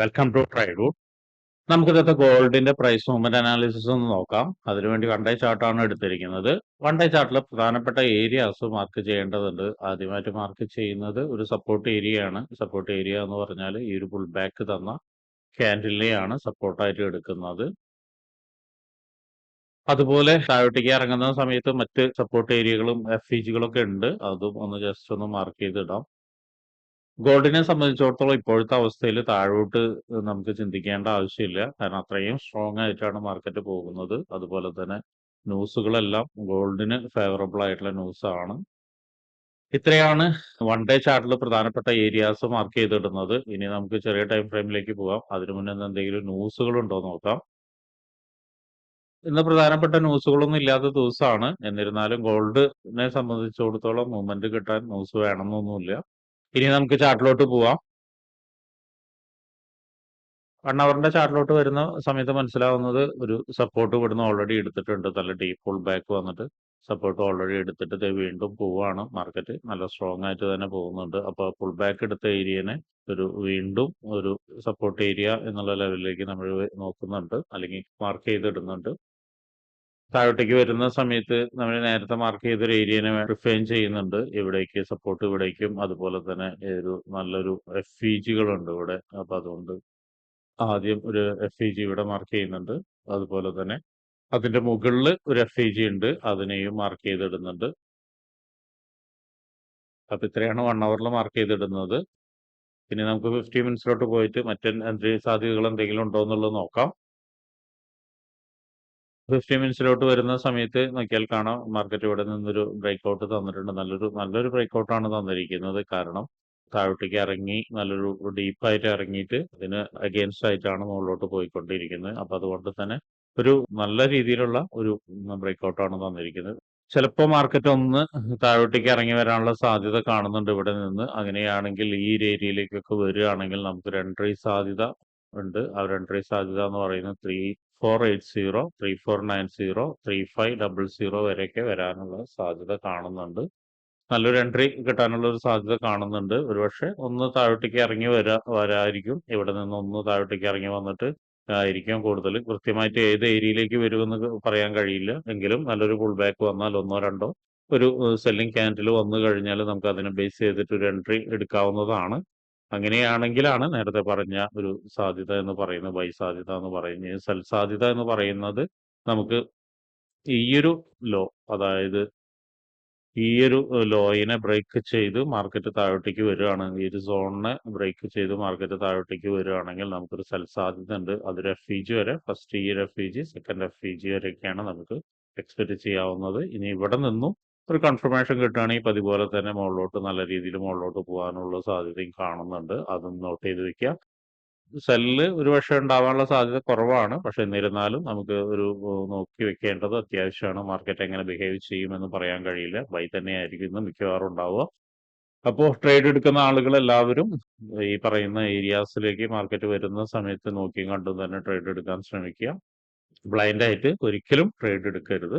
Welcome to ട്രൈഡൂട്ട് നമുക്കിന്നത്തെ ഗോൾഡിന്റെ price movement analysis ഒന്ന് നോക്കാം. അതിനുവേണ്ടി വൺ ഡേ ചാർട്ടാണ് എടുത്തിരിക്കുന്നത്. വൺ ഡേ ചാർട്ടിൽ പ്രധാനപ്പെട്ട ഏരിയാസ് മാർക്ക് ചെയ്യേണ്ടതുണ്ട്. ആദ്യമായിട്ട് മാർക്ക് ചെയ്യുന്നത് ഒരു സപ്പോർട്ട് ഏരിയയാണ് സപ്പോർട്ട് ഏരിയ എന്ന് പറഞ്ഞാൽ ഈ ഒരു പുൾ ബാക്ക് തന്ന ക്യാൻഡിലെയാണ് സപ്പോർട്ടായിട്ട് എടുക്കുന്നത്. അതുപോലെ താഴോട്ടേക്ക് ഇറങ്ങുന്ന സമയത്ത് മറ്റ് സപ്പോർട്ട് ഏരിയകളും എഫ് ജികളൊക്കെ ഉണ്ട്. അതും ഒന്ന് ജസ്റ്റ് ഒന്ന് മാർക്ക് ചെയ്തിടാം. ഗോൾഡിനെ സംബന്ധിച്ചിടത്തോളം ഇപ്പോഴത്തെ അവസ്ഥയിൽ താഴോട്ട് നമുക്ക് ചിന്തിക്കേണ്ട ആവശ്യമില്ല. കാരണം അത്രയും സ്ട്രോങ് ആയിട്ടാണ് മാർക്കറ്റ് പോകുന്നത്. അതുപോലെ തന്നെ ന്യൂസുകളെല്ലാം ഗോൾഡിന് ഫേവറബിൾ ആയിട്ടുള്ള ന്യൂസ് ആണ്. ഇത്രയാണ് വൺ ഡേ ചാർട്ടിൽ പ്രധാനപ്പെട്ട ഏരിയാസ് മാർക്ക് ചെയ്തിടുന്നത്. ഇനി നമുക്ക് ചെറിയ ടൈം ഫ്രെയിമിലേക്ക് പോകാം. അതിനു മുന്നേ എന്തെങ്കിലും ന്യൂസുകൾ ഉണ്ടോ നോക്കാം. ഇന്ന് പ്രധാനപ്പെട്ട ന്യൂസുകളൊന്നും ഇല്ലാത്ത ദിവസമാണ്. എന്നിരുന്നാലും ഗോൾഡിനെ സംബന്ധിച്ചിടത്തോളം മൂവ്മെന്റ് കിട്ടാൻ ന്യൂസ് വേണമെന്നൊന്നുമില്ല. ഇനി നമുക്ക് ചാർട്ടിലോട്ട് പോവാം. വൺ അവറിന്റെ ചാർട്ടിലോട്ട് വരുന്ന സമയത്ത് മനസ്സിലാവുന്നത് ഒരു സപ്പോർട്ട് ഇവിടുന്ന് ഓൾറെഡി എടുത്തിട്ടുണ്ട്. നല്ല ഡീപ്പ് ഫുൾ ബാക്ക് വന്നിട്ട് സപ്പോർട്ട് ഓൾറെഡി എടുത്തിട്ട് വീണ്ടും പോവാണ്. മാർക്കറ്റ് നല്ല സ്ട്രോങ് ആയിട്ട് തന്നെ പോകുന്നുണ്ട്. അപ്പോൾ ഫുൾ ബാക്ക് എടുത്ത ഏരിയനെ ഒരു വീണ്ടും ഒരു സപ്പോർട്ട് ഏരിയ എന്നുള്ള ലെവലിലേക്ക് നമ്മൾ നോക്കുന്നുണ്ട്. അല്ലെങ്കിൽ മാർക്ക് ചെയ്തിടുന്നുണ്ട്. താഴോട്ടേക്ക് വരുന്ന സമയത്ത് നമ്മൾ നേരത്തെ മാർക്ക് ചെയ്തൊരു ഏരിയനെ റിഫൈൻ ചെയ്യുന്നുണ്ട്. ഇവിടേക്ക് സപ്പോർട്ട് ഇവിടേക്കും. അതുപോലെ തന്നെ ഒരു നല്ലൊരു എഫ് ഇ ജികളുണ്ട് ഇവിടെ. അപ്പൊ അതുകൊണ്ട് ആദ്യം ഒരു എഫ് ഇ ജി ഇവിടെ മാർക്ക് ചെയ്യുന്നുണ്ട്. അതുപോലെ തന്നെ അതിന്റെ മുകളിൽ ഒരു എഫ് ഇ ജി ഉണ്ട്. അതിനെയും മാർക്ക് ചെയ്തിടുന്നുണ്ട്. അപ്പൊ ഇത്രയാണ് വൺ അവറിൽ മാർക്ക് ചെയ്തിടുന്നത്. പിന്നെ നമുക്ക് ഫിഫ്റ്റി മിനിറ്റ്സിലോട്ട് പോയിട്ട് മറ്റേ സാധ്യതകൾ എന്തെങ്കിലും ഉണ്ടോ എന്നുള്ളത് നോക്കാം. ഫിഫ്റ്റി മിനിറ്റ്സിലോട്ട് വരുന്ന സമയത്ത് നോക്കിയാൽ കാണാം മാർക്കറ്റ് ഇവിടെ നിന്നൊരു ബ്രേക്ക് ഔട്ട് തന്നിട്ടുണ്ട്. നല്ലൊരു നല്ലൊരു ബ്രേക്ക് ഔട്ടാണ് തന്നിരിക്കുന്നത്. കാരണം താഴോട്ടേക്ക് ഇറങ്ങി നല്ലൊരു ഡീപ്പായിട്ട് ഇറങ്ങിയിട്ട് അതിന് അഗെയിൻസ്റ്റ് ആയിട്ടാണ് മുകളിലോട്ട് പോയിക്കൊണ്ടിരിക്കുന്നത്. അപ്പൊ അതുകൊണ്ട് തന്നെ ഒരു നല്ല രീതിയിലുള്ള ഒരു ബ്രേക്ക് ഔട്ടാണ് തന്നിരിക്കുന്നത്. ചിലപ്പോൾ മാർക്കറ്റ് ഒന്ന് താഴോട്ടേക്ക് ഇറങ്ങി വരാനുള്ള സാധ്യത കാണുന്നുണ്ട് ഇവിടെ നിന്ന്. അങ്ങനെയാണെങ്കിൽ ഈ ഒരു ഏരിയയിലേക്കൊക്കെ വരികയാണെങ്കിൽ നമുക്ക് ഒരു എൻട്രി സാധ്യത ഉണ്ട്. ആ ഒരു എൻട്രി സാധ്യത എന്ന് പറയുന്നത് three four eight zero three four nine zero three five double zero വരെയൊക്കെ വരാനുള്ള സാധ്യത കാണുന്നുണ്ട്. നല്ലൊരു എൻട്രി കിട്ടാനുള്ള ഒരു സാധ്യത കാണുന്നുണ്ട്. ഒരുപക്ഷെ ഒന്ന് താഴോട്ടേക്ക് ഇറങ്ങി വരാ വരായിരിക്കും ഇവിടെ നിന്ന് ഒന്ന് താഴോട്ടേക്ക് ഇറങ്ങി വന്നിട്ട് ആയിരിക്കും കൂടുതൽ. കൃത്യമായിട്ട് ഏത് ഏരിയയിലേക്ക് വരുമെന്ന് പറയാൻ കഴിയില്ല. എങ്കിലും നല്ലൊരു പുൾ ബാക്ക് വന്നാൽ ഒന്നോ രണ്ടോ ഒരു സെല്ലിംഗ് ക്യാൻഡിൽ വന്നു കഴിഞ്ഞാൽ നമുക്ക് അതിനെ ബേസ് ചെയ്തിട്ട് ഒരു എൻട്രി എടുക്കാവുന്നതാണ്. അങ്ങനെയാണെങ്കിലാണ് നേരത്തെ പറഞ്ഞ ഒരു സാധ്യത എന്ന് പറയുന്നത് ബൈ സാധ്യത എന്ന് പറയുന്നത്. സൽസാധ്യത എന്ന് പറയുന്നത് നമുക്ക് ഈയൊരു ലോ അതായത് ഈയൊരു ലോയിനെ ബ്രേക്ക് ചെയ്ത് മാർക്കറ്റ് താഴോട്ടേക്ക് വരികയാണെങ്കിൽ ഈ ഒരു സോണിനെ ബ്രേക്ക് ചെയ്ത് മാർക്കറ്റ് താഴോട്ടേക്ക് വരികയാണെങ്കിൽ നമുക്കൊരു സൽസാധ്യത ഉണ്ട്. അതൊരു എഫ് ഇ ജി വരെ first year F E G second F E G വരെയൊക്കെയാണ് നമുക്ക് എക്സ്പെക്ട് ചെയ്യാവുന്നത്. ഇനി ഇവിടെ നിന്നും ഒരു കൺഫർമേഷൻ കിട്ടുകയാണെങ്കിൽ പതിപോലെ തന്നെ മുകളിലോട്ട് നല്ല രീതിയിൽ മുകളിലോട്ട് പോകാനുള്ള സാധ്യതയും കാണുന്നുണ്ട്. അതും നോട്ട് ചെയ്ത് വെക്കാം സെല്ല് ഒരു പക്ഷേ ഉണ്ടാവാനുള്ള സാധ്യത കുറവാണ്. പക്ഷെ എന്നിരുന്നാലും നമുക്ക് ഒരു നോക്കി വെക്കേണ്ടത് അത്യാവശ്യമാണ്. മാർക്കറ്റ് എങ്ങനെ ബിഹേവ് ചെയ്യുമെന്ന് പറയാൻ കഴിയില്ല. ബൈ തന്നെയായിരിക്കും ഇന്ന് മിക്കവാറും ഉണ്ടാവുക. അപ്പോൾ ട്രേഡ് എടുക്കുന്ന ആളുകൾ എല്ലാവരും ഈ പറയുന്ന ഏരിയാസിലേക്ക് മാർക്കറ്റ് വരുന്ന സമയത്ത് നോക്കിയും കണ്ടും തന്നെ ട്രേഡ് എടുക്കാൻ ശ്രമിക്കുക. ബ്ലൈൻഡായിട്ട് ഒരിക്കലും ട്രേഡ് എടുക്കരുത്.